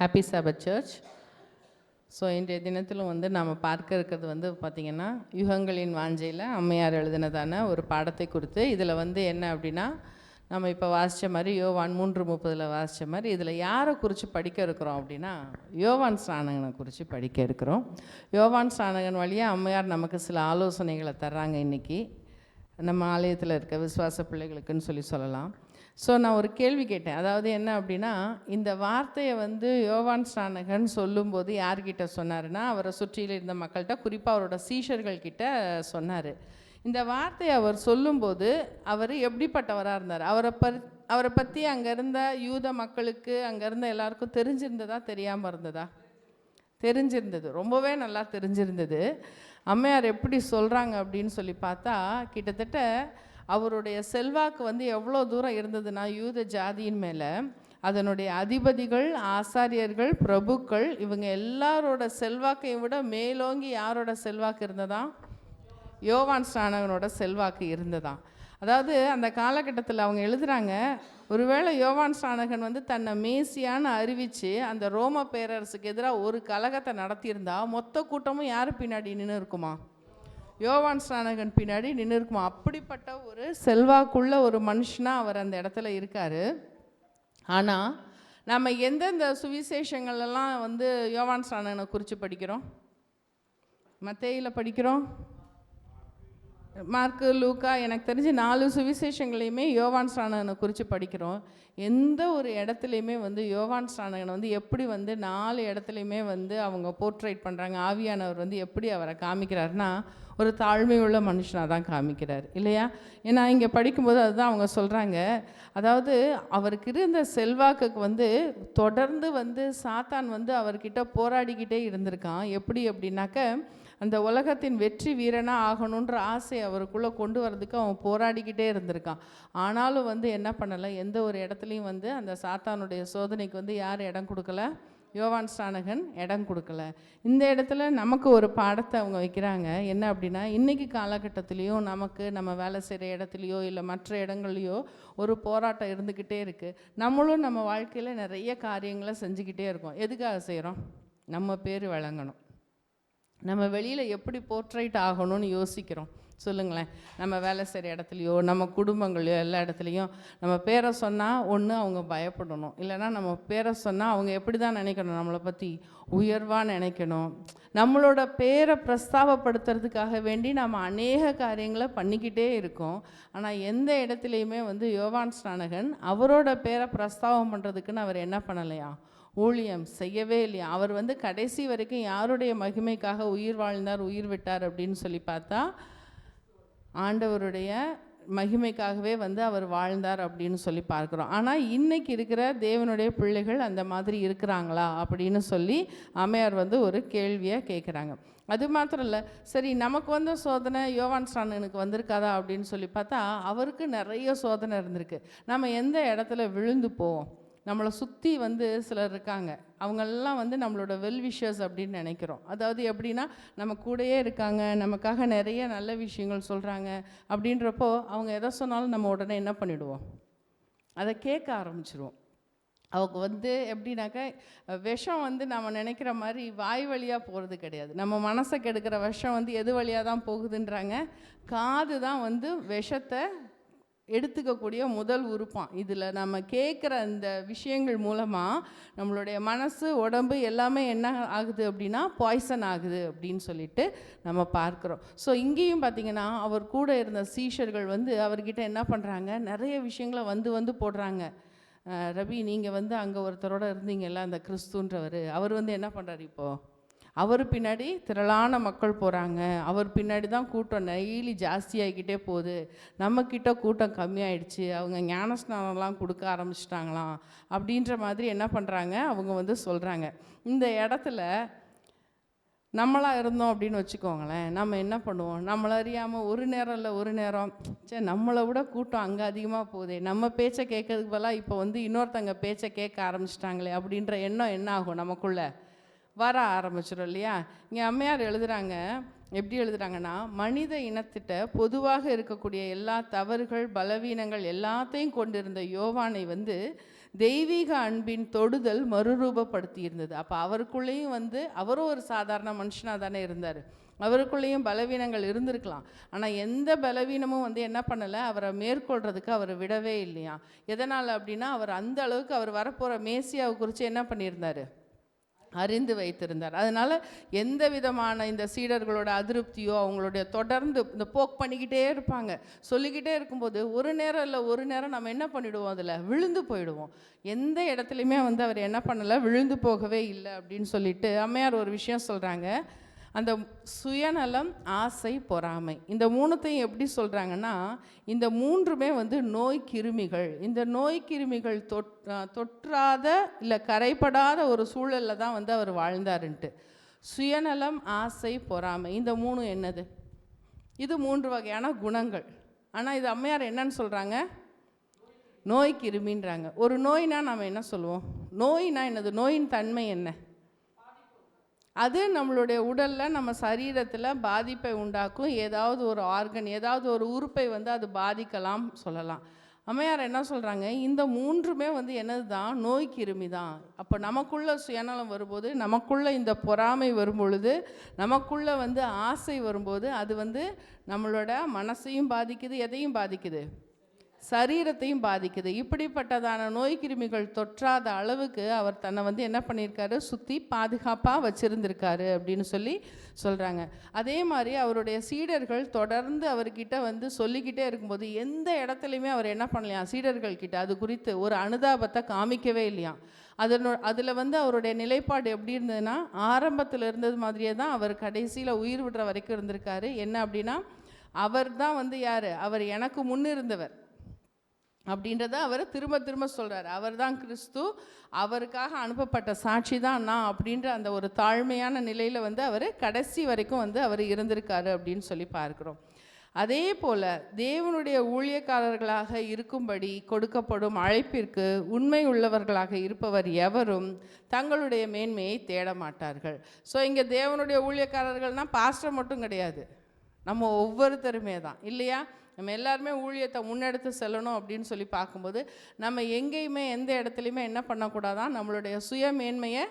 Happy சாபத் search so இன்றைய தினத்திலும் வந்து நாம் பார்க்க இருக்கிறது வந்து பார்த்திங்கன்னா யுகங்களின் வாஞ்சையில் அம்மையார் எழுதினதான ஒரு பாடத்தை குறித்து. இதில் வந்து என்ன அப்படின்னா நம்ம இப்போ வாசித்த மாதிரி யோவான் மூன்று முப்பதில் வாசித்த மாதிரி இதில் யாரை குறித்து படிக்க இருக்கிறோம் அப்படின்னா யோவான் ஸ்நானகனை குறித்து படிக்க இருக்கிறோம். யோவான் ஸ்நானகன் வழியாக அம்மையார் நமக்கு சில ஆலோசனைகளை தர்றாங்க இன்றைக்கி நம்ம ஆலயத்தில் இருக்க விசுவாச பிள்ளைகளுக்குன்னு சொல்லி சொல்லலாம். ஸோ நான் ஒரு கேள்வி கேட்டேன். அதாவது என்ன அப்படின்னா இந்த வார்த்தையை வந்து யோவான் ஸ்நானகன் சொல்லும்போது யார்கிட்ட சொன்னார்னா அவரை சுற்றியில் இருந்த மக்கள்கிட்ட குறிப்பாக அவரோட சீஷர்கள்கிட்ட சொன்னார். இந்த வார்த்தையை அவர் சொல்லும்போது அவர் எப்படிப்பட்டவராக இருந்தார்? அவரை பற் அவரை பற்றி அங்கே இருந்த யூத மக்களுக்கு அங்கே இருந்த எல்லாருக்கும் தெரிஞ்சிருந்ததா தெரியாமல் இருந்ததா? தெரிஞ்சிருந்தது. ரொம்பவே நல்லா தெரிஞ்சிருந்தது. அம்மையார் எப்படி சொல்கிறாங்க அப்படின்னு சொல்லி பார்த்தா கிட்டத்தட்ட அவருடைய செல்வாக்கு வந்து எவ்வளோ தூரம் இருந்ததுன்னா யூத ஜாதியின் மேலே அதனுடைய அதிபதிகள் ஆசாரியர்கள் பிரபுக்கள் இவங்க எல்லாரோட செல்வாக்கையும் விட மேலோங்கி யாரோட செல்வாக்கு இருந்ததா? யோவான் ஸ்நானகனோட செல்வாக்கு இருந்ததா? அதாவது அந்த காலகட்டத்தில் அவங்க எழுதுகிறாங்க ஒருவேளை யோவான் ஸ்நானகன் வந்து தன்னை மேசியான்னு அறிவித்து அந்த ரோம பேரரசுக்கு எதிராக ஒரு கலகத்தை நடத்தியிருந்தா மொத்த கூட்டமும் யார் பின்னாடி நின்று இருக்குமா? யோவான் ஸ்நானகன் பின்னாடி நின்று இருக்குமா அப்படிப்பட்ட ஒரு செல்வாக்குள்ள ஒரு மனுஷனாக அவர் அந்த இடத்துல இருக்கார். ஆனால் நம்ம எந்தெந்த சுவிசேஷங்களெல்லாம் வந்து யோவான் ஸ்நானகனை குறித்து படிக்கிறோம்? மத்தேயில படிக்கிறோம்? மார்க்கு லூக்கா எனக்கு தெரிஞ்சு நாலு சுவிசேஷங்களையுமே யோவான் ஸ்நானகனை குறித்து படிக்கிறோம். எந்த ஒரு இடத்துலையுமே வந்து யோவான் ஸ்நானகனை வந்து எப்படி வந்து நாலு இடத்துலையுமே வந்து அவங்க போர்ட்ரேட் பண்ணுறாங்க ஆவியானவர் வந்து எப்படி அவரை காமிக்கிறாருன்னா ஒரு தாழ்மையுள்ள மனுஷனாக தான் காமிக்கிறார் இல்லையா? ஏன்னா இங்கே படிக்கும்போது அதுதான் அவங்க சொல்கிறாங்க அதாவது அவருக்கு இருந்த செல்வாக்குக்கு வந்து தொடர்ந்து வந்து சாத்தான் வந்து அவர்கிட்ட போராடிக்கிட்டே இருந்திருக்கான். எப்படி அப்படின்னாக்க அந்த உலகத்தின் வெற்றி வீரனாக ஆகணுன்ற ஆசை அவருக்குள்ளே கொண்டு வரதுக்கு அவன் போராடிக்கிட்டே இருந்திருக்கான். ஆனாலும் வந்து என்ன பண்ணலை? எந்த ஒரு இடத்துலையும் வந்து அந்த சாத்தானுடைய சோதனைக்கு வந்து யார் இடம் கொடுக்கல? யோவான் ஸ்டானகன் இடம் கொடுக்கல. இந்த இடத்துல நமக்கு ஒரு பாடத்தை அவங்க வைக்கிறாங்க. என்ன அப்படின்னா இன்றைக்கி காலகட்டத்திலையும் நமக்கு நம்ம வேலை செய்கிற இடத்துலையோ இல்லை மற்ற இடங்கள்லையோ ஒரு போராட்டம் இருந்துக்கிட்டே இருக்குது நம்மளும் நம்ம வாழ்க்கையில் நிறைய காரியங்களை செஞ்சுக்கிட்டே இருக்கோம். எதுக்காக செய்கிறோம் நம்ம பேர் விளங்கணும் நம்ம வெளியில் எப்படி போர்ட்ரைட் ஆகணும்னு யோசிக்கிறோம். சொல்லுங்களேன். நம்ம வேலை செய்கிற இடத்துலையோ நம்ம குடும்பங்களையோ எல்லா இடத்துலையும் நம்ம பேரை சொன்னால் ஒன்று அவங்க பயப்படணும். இல்லைன்னா நம்ம பேரை சொன்னால் அவங்க எப்படி தான் நினைக்கணும்? நம்மளை பற்றி உயர்வாக நினைக்கணும். நம்மளோட பேரை பிரஸ்தாபப்படுத்துறதுக்காக வேண்டி நம்ம அநேக காரியங்களை பண்ணிக்கிட்டே இருக்கோம். ஆனால் எந்த இடத்துலையுமே வந்து யோவான் ஸ்நானகன் அவரோட பேரை பிரஸ்தாபம் பண்ணுறதுக்குன்னு அவர் என்ன பண்ணலையா? ஊழியம் செய்யவே இல்லையா? அவர் வந்து கடைசி வரைக்கும் யாருடைய மகிமைக்காக உயிர் வாழ்ந்தார் உயிர் விட்டார் அப்படின்னு சொல்லி பார்த்தா ஆண்டவருடைய மகிமைக்காகவே வந்து அவர் வாழ்ந்தார் அப்படின்னு சொல்லி பார்க்குறோம். ஆனால் இன்றைக்கி இருக்கிற தேவனுடைய பிள்ளைகள் அந்த மாதிரி இருக்கிறாங்களா அப்படின்னு சொல்லி அம்மையார் வந்து ஒரு கேள்வியை கேட்குறாங்க. அது மாத்திரம் இல்லை சரி நமக்கு வந்த சோதனை யோவான் ஸ்டானனுக்கு வந்திருக்காதா அப்படின்னு சொல்லி பார்த்தா அவருக்கு நிறைய சோதனை இருந்திருக்கு. நம்ம எந்த இடத்துல விழுந்து போவோம் நம்மளை சுற்றி வந்து சிலர் இருக்காங்க. அவங்கெல்லாம் வந்து நம்மளோட வெல் விஷஸ் அப்படின்னு நினைக்கிறோம். அதாவது எப்படின்னா நம்ம கூடயே இருக்காங்க நமக்காக நிறைய நல்ல விஷயங்கள் சொல்கிறாங்க அப்படின்றப்போ அவங்க எதை சொன்னாலும் நம்ம உடனே என்ன பண்ணிவிடுவோம் அதை கேட்க ஆரம்பிச்சிருவோம். அவங்க வந்து எப்படின்னாக்கா விஷம் வந்து நம்ம நினைக்கிற மாதிரி வாய் வழியாக போகிறது கிடையாது. நம்ம மனசை கெடுக்கிற விஷம் வந்து எது வழியாக தான் போகுதுன்றாங்க. காது தான் வந்து விஷத்தை எடுத்துக்கக்கூடிய முதல் உறுப்பான். இதில் நம்ம கேட்குற அந்த விஷயங்கள் மூலமாக நம்மளுடைய மனசு உடம்பு எல்லாமே என்ன ஆகுது அப்படின்னா பாய்சன் ஆகுது அப்படின்னு சொல்லிட்டு நம்ம பார்க்குறோம். ஸோ இங்கேயும் பார்த்திங்கன்னா அவர் கூட இருந்த சீஷர்கள் வந்து அவர்கிட்ட என்ன பண்ணுறாங்க நிறைய விஷயங்களை வந்து வந்து போடுறாங்க. ரவி நீங்கள் வந்து அங்கே ஒருத்தரோட இருந்தீங்கல்ல அந்த கிறிஸ்துன்றவர். அவர் வந்து என்ன பண்ணுறாரு இப்போது அவர் பின்னாடி திரளான மக்கள் போகிறாங்க அவர் பின்னாடி தான் கூட்டம் டெய்லி ஜாஸ்தியாகிக்கிட்டே போகுது. நம்மக்கிட்ட கூட்டம் கம்மியாயிடுச்சு. அவங்க ஞானஸ்நானம்லாம் கொடுக்க ஆரம்பிச்சிட்டாங்களாம். அப்படின்ற மாதிரி என்ன பண்ணுறாங்க அவங்க வந்து சொல்கிறாங்க இந்த இடத்துல நம்மளாக இருந்தோம் அப்படின்னு வச்சுக்கோங்களேன். நம்ம என்ன பண்ணுவோம்? நம்மளை அறியாமல் ஒரு நேரம் இல்லை ஒரு நேரம். சே நம்மளை விட கூட்டம் அங்கே அதிகமாக போகுதே. நம்ம பேச்சை கேட்கறதுக்கு பதிலாக இப்போ வந்து இன்னொருத்தங்க பேச்சை கேட்க ஆரம்பிச்சிட்டாங்களே அப்படின்ற எண்ணம் என்ன ஆகும் நமக்குள்ளே? வர ஆரம்பிச்சிடும் இல்லையா? இங்கே அம்மையார் எழுதுகிறாங்க எப்படி எழுதுகிறாங்கன்னா மனித இனத்திட்ட பொதுவாக இருக்கக்கூடிய எல்லா தவறுகள் பலவீனங்கள் எல்லாத்தையும் கொண்டிருந்த யோவானை வந்து தெய்வீக அன்பின் தொடுதல் மறுரூபப்படுத்தி இருந்தது அப்போ அவருக்குள்ளேயும் வந்து அவரும் ஒரு சாதாரண மனுஷனாக தானே இருந்தார். அவருக்குள்ளேயும் பலவீனங்கள் இருந்திருக்கலாம். ஆனால் எந்த பலவீனமும் வந்து என்ன பண்ணலை? அவரை மேற்கொள்றதுக்கு அவர் விடவே இல்லையா? எதனால் அப்படின்னா அவர் அந்த அளவுக்கு அவர் வரப்போகிற மேசியாவை குறித்து என்ன பண்ணியிருந்தார்? அறிந்து வைத்திருந்தார். அதனால் எந்த விதமான இந்த சீடர்களோட அதிருப்தியோ அவங்களுடைய தொடர்ந்து இந்த போக் பண்ணிக்கிட்டே இருப்பாங்க. சொல்லிக்கிட்டே இருக்கும்போது ஒரு நேரம் இல்லை ஒரு நேரம் நம்ம என்ன பண்ணிவிடுவோம் அதில்? விழுந்து போயிடுவோம். எந்த இடத்துலையுமே வந்து அவர் என்ன பண்ணலை? விழுந்து போகவே இல்லை அப்படின்னு சொல்லிட்டு அம்மையார் ஒரு விஷயம் சொல்கிறாங்க அந்த சுயநலம் ஆசை பொறாமை. இந்த மூணுத்தையும் எப்படி சொல்கிறாங்கன்னா இந்த மூன்றுமே வந்து நோய் கிருமிகள். இந்த நோய் கிருமிகள் தொட் தொற்றாத இல்லை கரைப்படாத ஒரு சூழலில் தான் வந்து அவர் வாழ்ந்தாருன்ட்டு. சுயநலம் ஆசை பொறாமை இந்த மூணு என்னது? இது மூன்று வகையான குணங்கள். ஆனால் இது அம்மையார் என்னன்னு சொல்கிறாங்க நோய் கிருமின்றாங்க. ஒரு நோய்னால் நம்ம என்ன சொல்லுவோம்? நோயினா என்னது? நோயின் தன்மை என்ன? அது நம்மளுடைய உடலில் நம்ம சரீரத்தில் பாதிப்பை உண்டாக்கும். ஏதாவது ஒரு ஆர்கன் ஏதாவது ஒரு உறுப்பை வந்து அது பாதிக்கலாம் சொல்லலாம். அம்மையார் என்ன சொல்கிறாங்க இந்த மூன்றுமே வந்து என்னது தான் நோய் கிருமி தான் அப்போ நமக்குள்ளே சுயநலம் வரும்போது நமக்குள்ளே இந்த பொறாமை வரும்பொழுது நமக்குள்ளே வந்து ஆசை வரும்போது அது வந்து நம்மளோட மனசையும் பாதிக்குது எதையும் பாதிக்குது? சரீரத்தையும் பாதிக்குது. இப்படிப்பட்டதான நோய் கிருமிகள் தொற்றாத அளவுக்கு அவர் தன்னை வந்து என்ன பண்ணியிருக்காரு? சுற்றி பாதுகாப்பாக வச்சுருந்துருக்காரு அப்படின்னு சொல்லி சொல்கிறாங்க அதே மாதிரி அவருடைய சீடர்கள் தொடர்ந்து அவர்கிட்ட வந்து சொல்லிக்கிட்டே இருக்கும்போது எந்த இடத்துலையுமே அவர் என்ன பண்ணலையாம் சீடர்கள் கிட்ட அது குறித்து ஒரு அனுதாபத்தை காமிக்கவே இல்லையாம் அதனோ அதில் வந்து அவருடைய நிலைப்பாடு எப்படி இருந்ததுன்னா ஆரம்பத்தில் இருந்தது மாதிரியே தான் அவர் கடைசியில் உயிர் விடுற வரைக்கும் இருந்திருக்காரு. என்ன அப்படின்னா அவர் தான் வந்து யார்? அவர் எனக்கு முன்னிருந்தவர். அப்படின்றத அவர் திரும்ப திரும்ப சொல்கிறார் அவர் தான் கிறிஸ்து அவருக்காக அனுப்பப்பட்ட சாட்சி தான் நான் அப்படின்ற அந்த ஒரு தாழ்மையான நிலையில் வந்து அவர் கடைசி வரைக்கும் வந்து அவர் இருந்திருக்காரு அப்படின்னு சொல்லி பார்க்குறோம். அதே போல் தேவனுடைய ஊழியக்காரர்களாக இருக்கும்படி கொடுக்கப்படும் அழைப்பிற்கு உண்மை உள்ளவர்களாக இருப்பவர் எவரும் தங்களுடைய மேன்மையை தேட மாட்டார்கள். ஸோ இங்கே தேவனுடைய ஊழியக்காரர்கள்னால் பாஸ்டர் மட்டும் கிடையாது. நம்ம ஒவ்வொருத்தருமே தான். இல்லையா? நம்ம எல்லாருமே ஊழியத்தை முன்னெடுத்து செல்லணும் அப்படின்னு சொல்லி பார்க்கும்போது நம்ம எங்கேயுமே எந்த இடத்துலையுமே என்ன பண்ணக்கூடாதான் நம்மளுடைய சுய மேன்மையை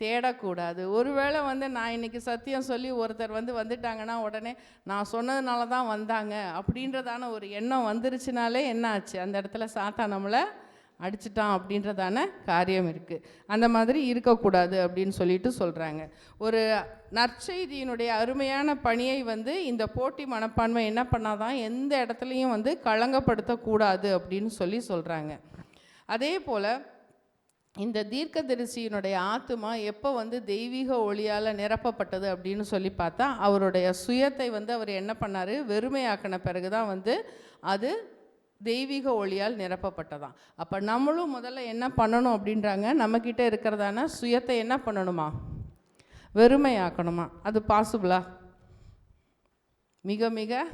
தேடக்கூடாது. ஒருவேளை வந்து நான் இன்னைக்கு சத்தியம் சொல்லி ஒருத்தர் வந்து வந்துட்டாங்கன்னா உடனே நான் சொன்னதுனால தான் வந்தாங்க அப்படின்றதான ஒரு எண்ணம் வந்துருச்சுனாலே என்ன ஆச்சு? அந்த இடத்துல சாத்தா நம்மளை அடிச்சிட்டான் அப்படின்றதான காரியம் இருக்குது அந்த மாதிரி இருக்கக்கூடாது அப்படின்னு சொல்லிட்டு சொல்கிறாங்க ஒரு நற்செய்தியினுடைய அருமையான பணியை வந்து இந்த போட்டி மனப்பான்மை என்ன பண்ணாதான் எந்த இடத்துலையும் வந்து களங்கப்படுத்தக்கூடாது அப்படின்னு சொல்லி சொல்கிறாங்க அதே போல் இந்த தீர்க்கதரிசியினுடைய ஆத்துமா எப்போ வந்து தெய்வீக ஒளியால் நிரப்பப்பட்டது அப்படின்னு சொல்லி பார்த்தா அவருடைய சுயத்தை வந்து அவர் என்ன பண்ணார்? வெறுமையாக்கின பிறகு தான் வந்து அது தெய்வீக ஒளியால் நிரப்பப்பட்டதாம். அப்போ நம்மளும் முதல்ல என்ன பண்ணணும் அப்படின்றாங்க நம்மக்கிட்ட இருக்கிறதான சுயத்தை என்ன பண்ணணுமா? வெறுமையாக்கணுமா? அது பாசிபிளா மிக மிக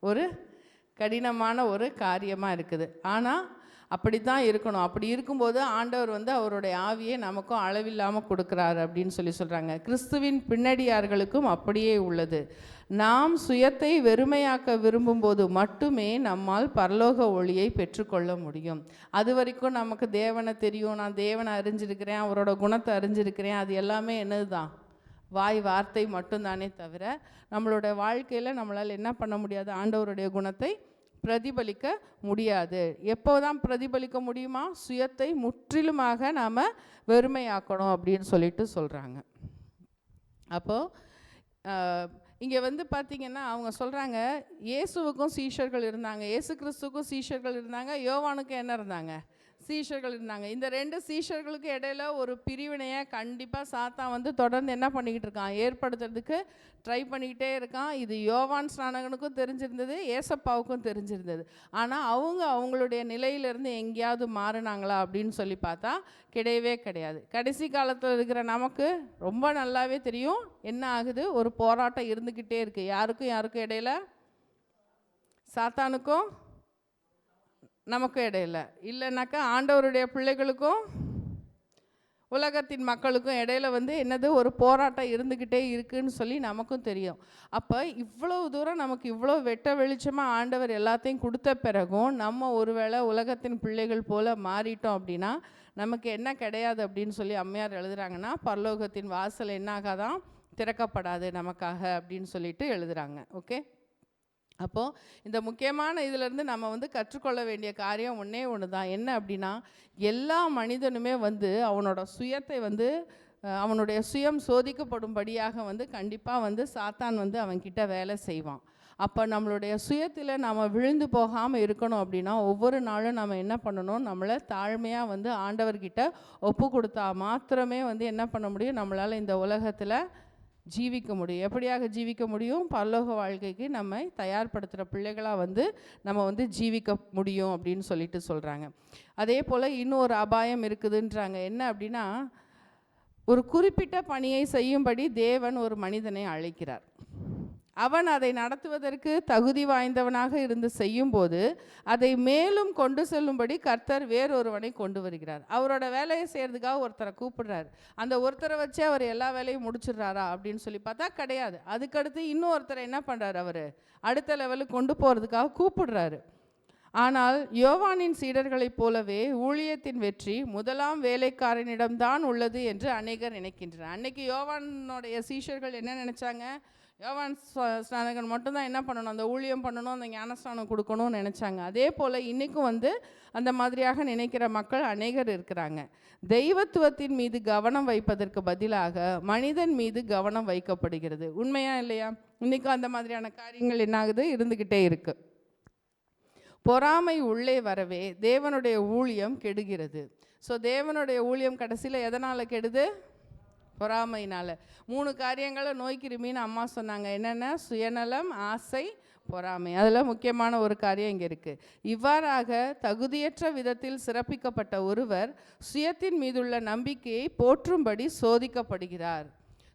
ஒரு கடினமான ஒரு காரியமாக இருக்குது. ஆனால் அப்படி தான் இருக்கணும். அப்படி இருக்கும்போது ஆண்டவர் வந்து அவருடைய ஆவியை நமக்கும் அளவில்லாமல் கொடுக்குறாரு அப்படின்னு சொல்லி சொல்கிறாங்க கிறிஸ்துவின் பின்னடியார்களுக்கும் அப்படியே உள்ளது. நாம் சுயத்தை வெறுமையாக்க விரும்பும்போது மட்டுமே நம்மால் பரலோக ஒளியை பெற்றுக்கொள்ள முடியும். அது வரைக்கும் நமக்கு தேவனை தெரியும். நான் தேவனை அறிஞ்சிருக்கிறேன் அவரோட குணத்தை அறிஞ்சிருக்கிறேன். அது எல்லாமே என்னது தான் வாய் வார்த்தை மட்டும்தானே தவிர நம்மளோட வாழ்க்கையில் நம்மளால் என்ன பண்ண முடியாது? ஆண்டவருடைய குணத்தை பிரதிபலிக்க முடியாது. எப்போ தான் பிரதிபலிக்க முடியுமா? சுயத்தை முற்றிலுமாக நாம் வெறுமையாக்கணும் அப்படின்னு சொல்லிட்டு சொல்கிறாங்க அப்போது இங்கே வந்து பார்த்தீங்கன்னா அவங்க சொல்கிறாங்க இயேசுவுக்கும் சீஷர்கள் இருந்தாங்க இயேசு கிறிஸ்துவுக்கும் சீஷர்கள் இருந்தாங்க யோவானுக்கும் என்ன இருந்தாங்க? சீஷர்கள் இருந்தாங்க. இந்த ரெண்டு சீஷர்களுக்கு இடையில ஒரு பிரிவினையை கண்டிப்பாக சாத்தா வந்து தொடர்ந்து என்ன பண்ணிக்கிட்டு இருக்கான்? ஏற்படுத்துறதுக்கு ட்ரை பண்ணிக்கிட்டே இருக்கான். இது யோவான் ஸ்நானகனுக்கும் தெரிஞ்சிருந்தது ஏசப்பாவுக்கும் தெரிஞ்சிருந்தது. ஆனால் அவங்க அவங்களுடைய நிலையிலேருந்து எங்கேயாவது மாறினாங்களா அப்படின்னு சொல்லி பார்த்தா கிடையவே கிடையாது. கடைசி காலத்தில் இருக்கிற நமக்கு ரொம்ப நல்லாவே தெரியும். என்ன ஆகுது? ஒரு போராட்டம் இருந்துக்கிட்டே இருக்குது யாருக்கும் யாருக்கும் இடையில? சாத்தானுக்கும் நமக்கும் இடையில. இல்லைனாக்கா ஆண்டவருடைய பிள்ளைகளுக்கும் உலகத்தின் மக்களுக்கும் இடையில வந்து என்னது ஒரு போராட்டம் இருந்துக்கிட்டே இருக்குன்னு சொல்லி நமக்கும் தெரியும். அப்போ இவ்வளோ தூரம் நமக்கு இவ்வளோ வெட்ட வெளிச்சமாக ஆண்டவர் எல்லாத்தையும் கொடுத்த பிறகும் நம்ம ஒருவேளை உலகத்தின் பிள்ளைகள் போல் மாறிட்டோம் அப்படின்னா நமக்கு என்ன கிடையாது அப்படின்னு சொல்லி அம்மையார் எழுதுறாங்கன்னா பரலோகத்தின் வாசல் என்னாகாதான்? திறக்கப்படாது நமக்காக அப்படின்னு சொல்லிட்டு எழுதுறாங்க. ஓகே? அப்போது இந்த முக்கியமான இதிலேருந்து நம்ம வந்து கற்றுக்கொள்ள வேண்டிய காரியம் ஒன்றே ஒன்று தான் என்ன அப்படின்னா எல்லா மனிதனுமே வந்து அவனோட சுயத்தை வந்து அவனுடைய சுயம் சோதிக்கப்படும்படியாக வந்து கண்டிப்பாக வந்து சாத்தான் வந்து அவன்கிட்ட வேலை செய்வான். அப்போ நம்மளுடைய சுயத்தில் நம்ம விழுந்து போகாமல் இருக்கணும் அப்படின்னா ஒவ்வொரு நாளும் நம்ம என்ன பண்ணணும்? நம்மளை தாழ்மையாக வந்து ஆண்டவர்கிட்ட ஒப்பு கொடுத்தா மாத்திரமே வந்து என்ன பண்ண முடியும்? நம்மளால் இந்த உலகத்தில் ஜீவிக்க முடியும். எப்படியாக ஜீவிக்க முடியும்? பரலோக வாழ்க்கைக்கு நம்மை தயார்படுத்துகிற பிள்ளைகளாக வந்து நம்ம வந்து ஜீவிக்க முடியும் அப்படின்னு சொல்லிட்டு சொல்கிறாங்க அதே போல் இன்னும் ஒரு அபாயம் இருக்குதுன்றாங்க. என்ன அப்படின்னா ஒரு குறிப்பிட்ட பணியை செய்யும்படி தேவன் ஒரு மனிதனை அழைக்கிறார். அவன் அதை நடத்துவதற்கு தகுதி வாய்ந்தவனாக இருந்து செய்யும்போது அதை மேலும் கொண்டு செல்லும்படி கர்த்தர் வேறொருவனை கொண்டு வருகிறார். அவரோட வேலையை செய்கிறதுக்காக ஒருத்தரை கூப்பிடுறாரு. அந்த ஒருத்தரை வச்சு அவர் எல்லா வேலையும் முடிச்சிடுறாரா அப்படின்னு சொல்லி பார்த்தா கிடையாது. அதுக்கடுத்து இன்னும் ஒருத்தரை என்ன பண்ணுறாரு அவர்? அடுத்த லெவலுக்கு கொண்டு போகிறதுக்காக கூப்பிடுறாரு. ஆனால் யோவானின் சீடர்களைப் போலவே ஊழியத்தின் வெற்றி முதலாம் வேலைக்காரனிடம்தான் உள்ளது என்று அநேகர் நினைக்கின்றனர். அன்னைக்கு யோவானுடைய சீஷர்கள் என்ன நினைச்சாங்க? யோவான் ஸ்நானகன் மட்டும்தான் என்ன பண்ணணும்? அந்த ஊழியம் பண்ணணும் அந்த ஞானஸ்நானம் கொடுக்கணும்னு நினச்சாங்க. அதே போல் இன்றைக்கும் வந்து அந்த மாதிரியாக நினைக்கிற மக்கள் அநேகர் இருக்கிறாங்க. தெய்வத்துவத்தின் மீது கவனம் வைப்பதற்கு பதிலாக மனிதன் மீது கவனம் வைக்கப்படுகிறது. உண்மையா இல்லையா? இன்றைக்கும் அந்த மாதிரியான காரியங்கள் என்ன ஆகுது இருந்துக்கிட்டே இருக்குது பொறாமை உள்ளே வரவே தேவனுடைய ஊழியம் கெடுகிறது. ஸோ தேவனுடைய ஊழியம் கடைசியில் எதனால் கெடுது? பொறாமையினால். மூணு காரியங்களை நோய் கிருமின்னு அம்மா சொன்னாங்க. என்னென்ன? சுயநலம் ஆசை பொறாமை. அதில் முக்கியமான ஒரு காரியம் இங்கே இருக்குது இவ்வாறாக தகுதியற்ற விதத்தில் சிறப்பிக்கப்பட்ட ஒருவர் சுயத்தின் மீதுள்ள நம்பிக்கையை போற்றும்படி சோதிக்கப்படுகிறார்.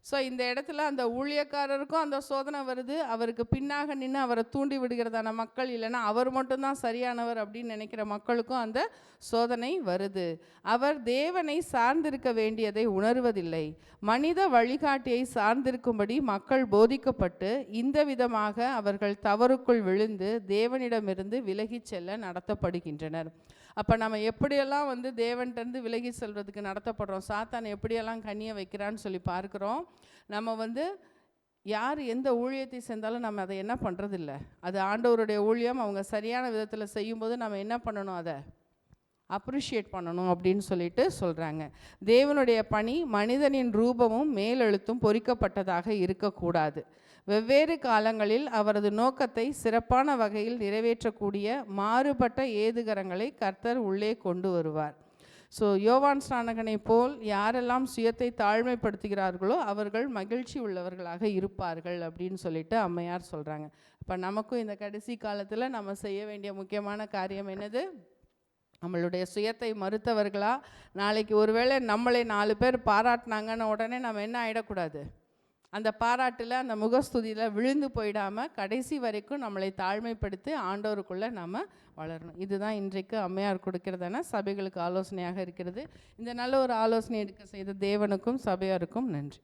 ஸோ இந்த இடத்துல அந்த ஊழியக்காரருக்கும் அந்த சோதனை வருது. அவருக்கு பின்னாக நின்று அவரை தூண்டி விடுகிறதான மக்கள் இல்லைன்னா அவர் மட்டும்தான் சரியானவர் அப்படின்னு நினைக்கிற மக்களுக்கும் அந்த சோதனை வருது. அவர் தேவனை சார்ந்திருக்க வேண்டியதை உணர்வதில்லை. மனித வழிகாட்டியை சார்ந்திருக்கும்படி மக்கள் போதிக்கப்பட்டு இந்த விதமாக அவர்கள் தவறுக்குள் விழுந்து தேவனிடமிருந்து விலகிச் செல்ல நடத்தப்படுகின்றனர். அப்போ நம்ம எப்படியெல்லாம் வந்து தேவன்கிட்டருந்து விலகி செல்வதுக்கு நடத்தப்படுறோம்? சாத்தான் எப்படியெல்லாம் கண்ணியை வைக்கிறான்னு சொல்லி பார்க்குறோம். நம்ம வந்து யார் எந்த ஊழியத்தை செஞ்சாலும் நம்ம அதை என்ன பண்ணுறதில்ல அது ஆண்டவருடைய ஊழியம். அவங்க சரியான விதத்தில் செய்யும்போது நம்ம என்ன பண்ணணும் அதை? அப்ரிஷியேட் பண்ணணும் அப்படின்னு சொல்லிட்டு சொல்கிறாங்க தேவனுடைய பணி மனிதனின் ரூபமும் மேலெழுத்தும் பொறிக்கப்பட்டதாக இருக்கக்கூடாது. வெவ்வேறு காலங்களில் அவரது நோக்கத்தை சிறப்பான வகையில் நிறைவேற்றக்கூடிய மாறுபட்ட ஏதுகரங்களை கர்த்தர் உள்ளே கொண்டு வருவார். ஸோ யோவான் ஸ்நானகனை போல் யாரெல்லாம் சுயத்தை தாழ்மைப்படுத்துகிறார்களோ அவர்கள் மகிழ்ச்சி உள்ளவர்களாக இருப்பார்கள் அப்படின்னு சொல்லிட்டு அம்மையார் சொல்கிறாங்க இப்போ நமக்கும் இந்த கடைசி காலத்தில் நம்ம செய்ய வேண்டிய முக்கியமான காரியம் என்னது? நம்மளுடைய சுயத்தை மறுத்தவர்களா? நாளைக்கு ஒருவேளை நம்மளை நாலு பேர் பாராட்டினாங்கன்னு உடனே நம்ம என்ன ஆகிடக்கூடாது அந்த பாராட்டில் அந்த முகஸ்துதியில் விழுந்து போயிடாமல் கடைசி வரைக்கும் நம்மளை தாழ்மைப்படுத்தி ஆண்டோருக்குள்ளே நம்ம வளரணும். இதுதான் இன்றைக்கு அம்மையார் கொடுக்கிறதான சபைகளுக்கு ஆலோசனையாக இருக்கிறது. இந்த நல்ல ஒரு ஆலோசனை எடுக்க செய்த தேவனுக்கும் சபையாருக்கும் நன்றி.